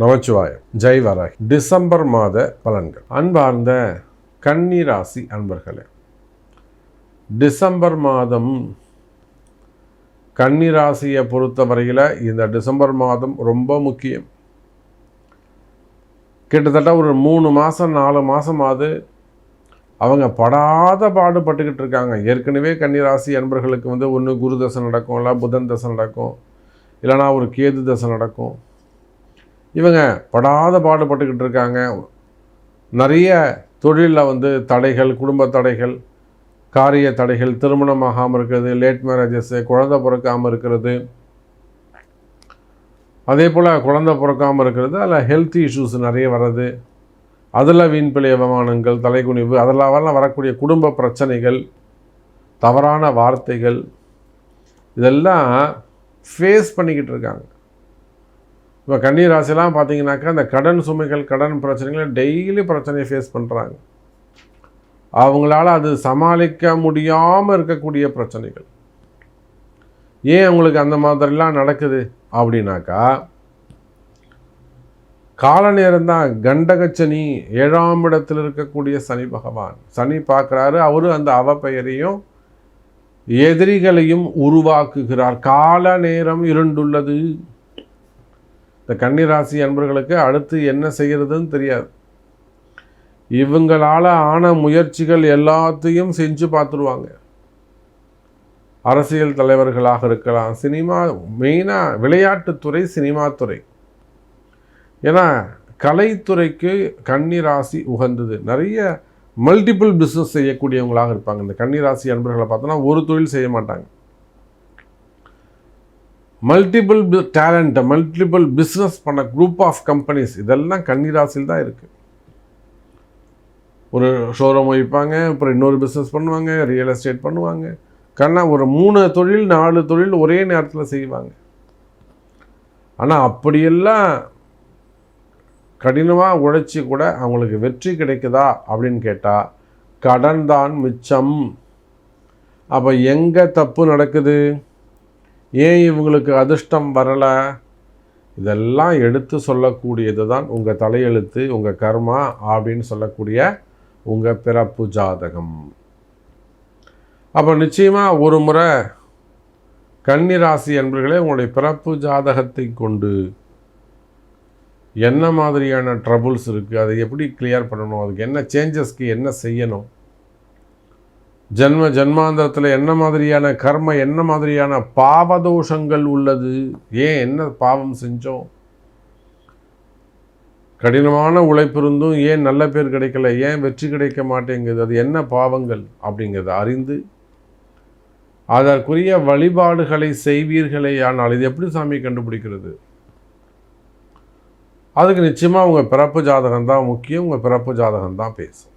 Namachivayam. Jai வராய் December மாத பலன்கள். அன்பார்ந்த கன்னிராசி அன்பர்களே டிசம்பர் மாதம் கன்னிராசியை பொறுத்தவரையில் இந்த டிசம்பர் மாதம் ரொம்ப முக்கியம். கிட்டத்தட்ட ஒரு மூணு மாதம் நாலு மாதமாவது அவங்க படாத பாடுபட்டுக்கிட்டு இருக்காங்க. ஏற்கனவே கன்னிராசி அன்பர்களுக்கு வந்து ஒன்று குரு தசை நடக்கும் இல்லை புதன் தசை நடக்கும் இல்லைனா ஒரு கேது தசை நடக்கும். இவங்க படாத பாடுபட்டுக்கிட்டு இருக்காங்க. நிறைய தொழிலில் வந்து தடைகள் குடும்ப தடைகள் காரிய தடைகள் திருமணம் ஆகாமல் இருக்கிறது லேட் மேரேஜஸ்ஸு குழந்தை பிறக்காமல் இருக்கிறது. அதே போல் குழந்தை பிறக்காமல் இருக்கிறது அதில் ஹெல்த் இஷ்யூஸ் நிறைய வர்றது. அதில் வீண் பிழை அவமானங்கள் தலைக்குனிவு அதெல்லாம் வரக்கூடிய குடும்ப பிரச்சனைகள் தவறான வார்த்தைகள் இதெல்லாம் ஃபேஸ் பண்ணிக்கிட்டு இருக்காங்க. இப்போ கன்னி ராசிலாம் பார்த்தீங்கன்னாக்கா அந்த கடன் சுமைகள் கடன் பிரச்சனைகளை டெய்லி பிரச்சனையை ஃபேஸ் பண்ணுறாங்க அவங்களால அது சமாளிக்க முடியாமல் இருக்கக்கூடிய பிரச்சனைகள். ஏன் அவங்களுக்கு அந்த மாதிரிலாம் நடக்குது? அப்படின்னாக்கா கால நேரம்தான் கண்டகச்சனி ஏழாம் இடத்தில் இருக்கக்கூடிய சனி பகவான். சனி பார்க்குறாரு அவரும் அந்த அவ பெயரையும் எதிரிகளையும் உருவாக்குகிறார். கால நேரம் இருண்டுள்ளது. இந்த கன்னிராசி அன்பர்களுக்கு அடுத்து என்ன செய்கிறதுன்னு தெரியாது. இவங்களால் ஆன முயற்சிகள் எல்லாத்தையும் செஞ்சு பார்த்துருவாங்க. அரசியல் தலைவர்களாக இருக்கலாம் சினிமா மெயினாக விளையாட்டுத்துறை சினிமாத்துறை ஏன்னா கலைத்துறைக்கு கன்னிராசி உகந்தது. நிறைய மல்டிபிள் பிஸ்னஸ் செய்யக்கூடியவங்களாக இருப்பாங்க. இந்த கன்னிராசி அன்பர்களை பார்த்தோன்னா ஒரு தொழில் செய்ய மாட்டாங்க. மல்டிபிள் டேலண்ட்டை மல்டிபிள் பிஸ்னஸ் பண்ண குரூப் ஆஃப் கம்பெனிஸ் இதெல்லாம் கன்னிராசியில் தான் இருக்குது ஒரு ஷோரூம் வைப்பாங்க அப்புறம் இன்னொரு பிஸ்னஸ் பண்ணுவாங்க ரியல் எஸ்டேட் பண்ணுவாங்க. கண்ணா ஒரு மூணு தொழில் நாலு தொழில் ஒரே நேரத்தில் செய்வாங்க. ஆனால் அப்படியெல்லாம் கடினமாக உழைச்சி கூட அவங்களுக்கு வெற்றி கிடைக்குதா அப்படின்னு கேட்டால் கடன் தான் மிச்சம். அப்போ எங்கே தப்பு நடக்குது? ஏன் இவங்களுக்கு அதிர்ஷ்டம் வரலை? இதெல்லாம் எடுத்து சொல்லக்கூடியது தான் உங்கள் தலையெழுத்து உங்கள் கர்மா அப்படின்னு சொல்லக்கூடிய உங்கள் பிறப்பு ஜாதகம். அப்போ நிச்சயமாக ஒரு முறை கன்னிராசி என்பர்களே உங்களுடைய பிறப்பு ஜாதகத்தை கொண்டு என்ன மாதிரியான ட்ரபுள்ஸ் இருக்குது அதை எப்படி கிளியர் பண்ணணும் அதுக்கு என்ன சேஞ்சஸ்க்கு என்ன செய்யணும் ஜென்ம ஜென்மாந்திரத்தில் என்ன மாதிரியான கர்ம என்ன மாதிரியான பாவதோஷங்கள் உள்ளது? ஏன் என்ன பாவம் செஞ்சோம்? கடினமான உழைப்பு இருந்தும் ஏன் நல்ல பேர் கிடைக்கல? ஏன் வெற்றி கிடைக்க மாட்டேங்குது? அது என்ன பாவங்கள்? அப்படிங்கிறத அறிந்து அதற்குரிய வழிபாடுகளை செய்வீர்களே ஆனால் இது எப்படி சாமி கண்டுபிடிக்கிறது? அதுக்கு நிச்சயமாக உங்கள் பிறப்பு ஜாதகம் தான் முக்கியம் உங்கள் பிறப்பு ஜாதகம் தான் பேசும்.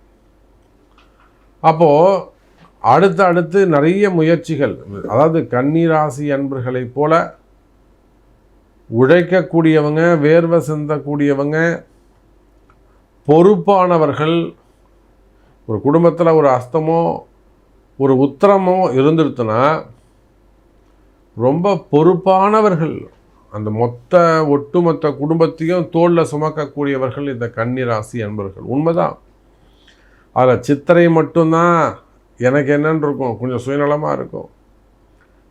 அப்போது அடுத்து அடுத்து நிறைய முயற்சிகள். அதாவது கன்னிராசி அன்பர்களைப் போல உழைக்கக்கூடியவங்க வேர்வை சிந்தக்கூடியவங்க பொறுப்பானவர்கள் ஒரு குடும்பத்தில் ஒரு அஸ்தமோ ஒரு உத்தரமோ இருந்துருச்சுன்னா ரொம்ப பொறுப்பானவர்கள். அந்த மொத்த ஒட்டுமொத்த குடும்பத்தையும் தோளில் சுமக்கக்கூடியவர்கள் இந்த கன்னிராசி அன்பர்கள். உண்மைதான். அதில் சித்திரை மட்டும்தான் எனக்கு என்னன்னு இருக்கும். கொஞ்சம் சுயநலமாக இருக்கும்.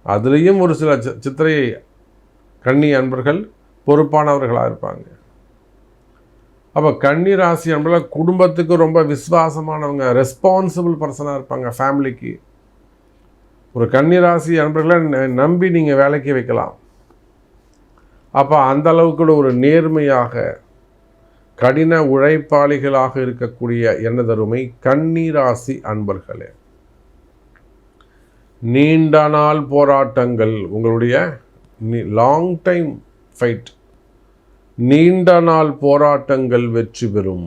அதுலேயும் ஒரு சில சி சித்திரை கன்னி அன்பர்கள் பொறுப்பானவர்களாக இருப்பாங்க. அப்போ கன்னி ராசி அன்பர்கள் குடும்பத்துக்கு ரொம்ப விசுவாசமானவங்க ரெஸ்பான்சிபிள் பர்சனாக இருப்பாங்க ஃபேமிலிக்கு ஒரு கன்னி ராசி அன்பர்களை நம்பி நீங்கள் வேலைக்கு வைக்கலாம். அப்போ அந்த அளவுக்கு ஒரு நேர்மையாக கடின உழைப்பாளிகளாக இருக்கக்கூடிய எனதருமை கன்னிராசி அன்பர்களே. நீண்ட நாள் போராட்டங்கள் உங்களுடைய லாங் டைம் ஃபைட் நீண்ட நாள் போராட்டங்கள் வெற்றி பெறும்.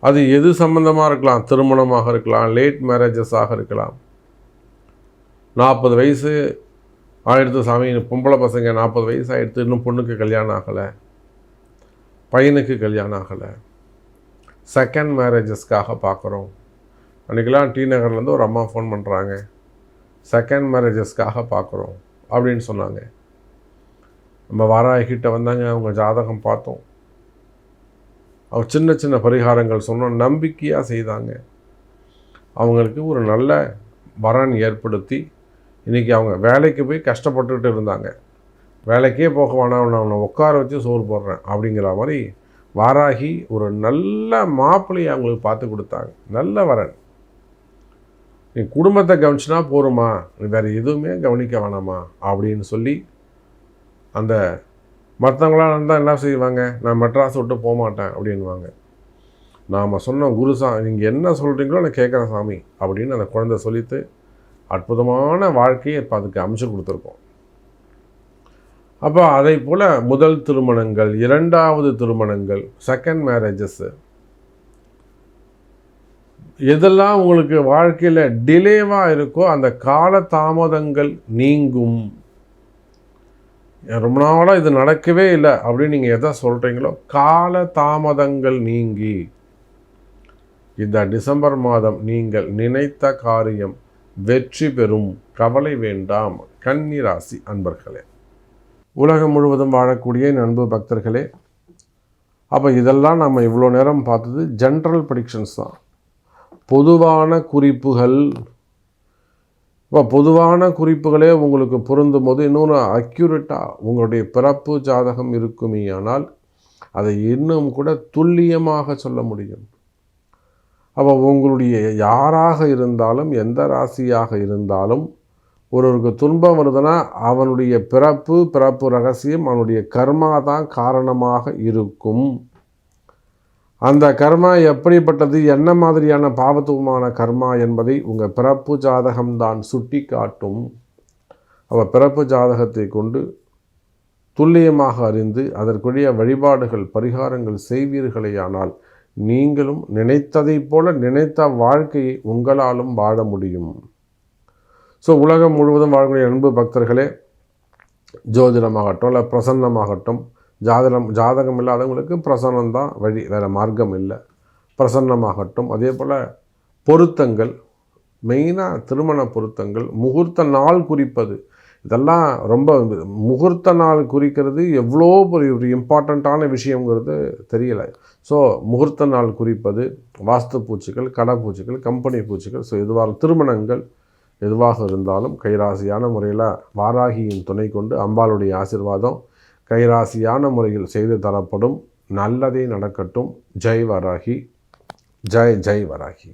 அது எது சம்பந்தமாக இருக்கலாம்? திருமணமாக இருக்கலாம் லேட் மேரேஜஸாக இருக்கலாம். நாற்பது வயசு ஆயிடுத்து சாமி பொம்பளை பசங்க நாற்பது வயசு ஆகிடுத்து இன்னும் பொண்ணுக்கு கல்யாணம் ஆகலை. பையனுக்கு கல்யாணம் ஆகலை. செகண்ட் மேரேஜஸ்க்காக பார்க்குறோம் அன்றைக்கெலாம் டி நகர்லேருந்து ஒரு அம்மா ஃபோன் பண்ணுறாங்க செகண்ட் மேரேஜஸ்க்காக பார்க்குறோம் அப்படின்னு சொன்னாங்க. நம்ம வாராகிட்ட வந்தாங்க அவங்க ஜாதகம் பார்த்தோம். அவங்க சின்ன சின்ன பரிகாரங்கள் சொன்னோம் நம்பிக்கையாக செய்தாங்க. அவங்களுக்கு ஒரு நல்ல வரன் ஏற்படுத்தி இன்றைக்கி அவங்க வேலைக்கு போய் கஷ்டப்பட்டுக்கிட்டு இருந்தாங்க. வேலைக்கே போக வேணாம் நான் அவனை உட்கார வச்சு சோறு போடுறேன் அப்படிங்கிற மாதிரி வாராகி ஒரு நல்ல மாப்பிள்ளையை அவங்களுக்கு பார்த்து கொடுத்தாங்க. நல்ல வரன். நீ குடும்பத்தை கவனிச்சுனா போருமா நீ வேறு எதுவுமே கவனிக்க வேணாமா? அப்படின்னு சொல்லி அந்த மற்றவங்களாம் இருந்தால் என்ன செய்வாங்க? நான் மெட்ராஸ் விட்டு போக மாட்டேன் அப்படின்வாங்க நாம் சொன்னோம் குரு சா நீங்கள் என்ன சொல்கிறீங்களோ நான் கேட்குறேன் சாமி அப்படின்னு அந்த குழந்தை சொல்லித்து அற்புதமான வாழ்க்கையை இப்போ அதுக்கு அமைச்சு கொடுத்துருக்கோம். அப்போ அதை போல் முதல் திருமணங்கள் இரண்டாவது திருமணங்கள் செகண்ட் மேரேஜஸ்ஸு எதெல்லாம் உங்களுக்கு வாழ்க்கையில் டிலேவாக இருக்கோ அந்த கால தாமதங்கள் நீங்கும். ரொம்ப நாளாக இது நடக்கவே இல்லை அப்படின்னு நீங்கள் எதை சொல்கிறீங்களோ கால தாமதங்கள் நீங்கி. இந்த டிசம்பர் மாதம் நீங்கள் நினைத்த காரியம் வெற்றி பெறும். கவலை வேண்டாம். கன்னிராசி அன்பர்களே. உலகம் முழுவதும் வாழக்கூடிய நண்பு பக்தர்களே அப்போ இதெல்லாம் நம்ம இவ்வளோ நேரம் பார்த்தது ஜென்ரல் ப்ரடிக்ஷன்ஸ் தான். பொதுவான குறிப்புகள் இப்போ பொதுவான குறிப்புகளே உங்களுக்கு பொருந்தும் போது இன்னொன்று அக்யூரேட்டாக உங்களுடைய பிறப்பு ஜாதகம் இருக்குமே ஆனால் அதை இன்னும் கூட துல்லியமாக சொல்ல முடியும். அப்போ உங்களுடைய யாராக இருந்தாலும் எந்த ராசியாக இருந்தாலும் ஒருவருக்கு துன்பம் வருதுன்னா அவனுடைய பிறப்பு பிறப்பு ரகசியம் அவனுடைய கர்மா தான் காரணமாக இருக்கும். அந்த கர்மா எப்படிப்பட்டது? என்ன மாதிரியான பாவத்துவமான கர்மா என்பதை உங்கள் பிறப்பு ஜாதகம்தான் சுட்டி காட்டும் அவள் பிறப்பு ஜாதகத்தை கொண்டு துல்லியமாக அறிந்து அதற்குரிய வழிபாடுகள் பரிகாரங்கள் செய்வீர்களேயானால் நீங்களும் நினைத்ததைப் போல நினைத்த வாழ்க்கையை உங்களாலும் வாழ முடியும். ஸோ உலகம் முழுவதும் வாழக்கூடிய அன்பு பக்தர்களே ஜோதிடமாகட்டும் இல்லை பிரசன்னமாகட்டும் ஜாதகம் ஜாதகம் இல்லாதவங்களுக்கு பிரசன்னம் தான் வழி வேறு மார்க்கம் இல்லை. பிரசன்னமாகட்டும். அதே போல் பொருத்தங்கள் மெயினாக திருமண பொருத்தங்கள் முகூர்த்த நாள் குறிப்பது. இதெல்லாம் ரொம்ப முகூர்த்த நாள் குறிக்கிறது எவ்வளோ ஒரு ஒரு இம்பார்ட்டண்ட்டான விஷயங்கிறது தெரியலை. ஸோ முகூர்த்த நாள் குறிப்பது வாஸ்து பூச்சிகள் கடை பூச்சிகள் கம்பெனி பூச்சிகள் ஸோ எதுவாக திருமணங்கள் எதுவாக இருந்தாலும் கைராசியான முறையில் வாராகியின் துணை கொண்டு அம்பாளுடைய ஆசிர்வாதம் கைராசியான முறையில் செய்து தரப்படும் நல்லதே நடக்கட்டும். ஜெய் வராகி. ஜெய் ஜெய் வராகி.